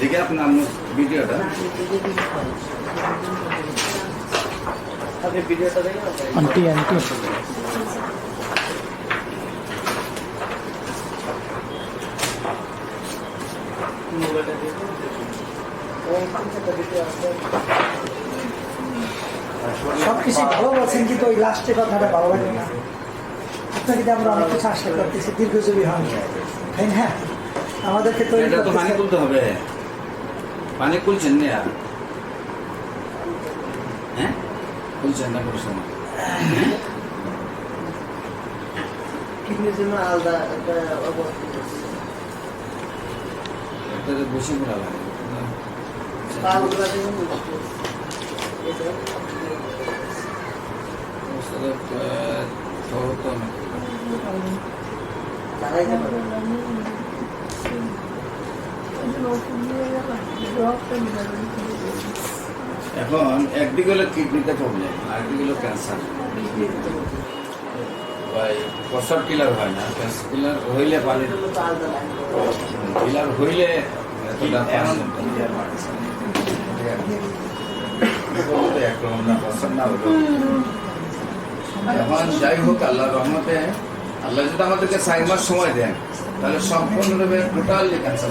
দেখে আপনার ভিডিওটা। আন্টি আন্টি সবকিছু ভালো বলছেন কিন্তু ওই লাস্টের কথাটা ভালো লাগে না। আপনাকে দিয়ে আমরা অনেক কিছু আশা করতেছি দীর্ঘজীবী হন। তাই না? আমাদেরকে তৈরি এটা তো পানি করতেছে তুলতে হবে। পানি কুলছেন না আর? হ্যাঁ? কুলছেন না কোনো সময় কিডনির জন্য আলাদা একটা অবস্থা একটা তো বসে পড়া লাগে। পাগুলো দেখুন অবস্থাটা, আহ, তো- তো। দাঁড়াইতে পারে এখন একদিকে হলো কিডনিতে প্রবলেম আর একদিকে হলো ক্যান্সার প্রসাব কিলার হয় না ক্যান্সার কিলার হইলে পানি কিলার হইলে এখন যাই হোক আল্লাহ রহমতে, আল্লাহ যদি আমাদেরকে মাস সময় দেন, তাহলে সম্পূর্ণরূপে টোটালি ক্যান্সার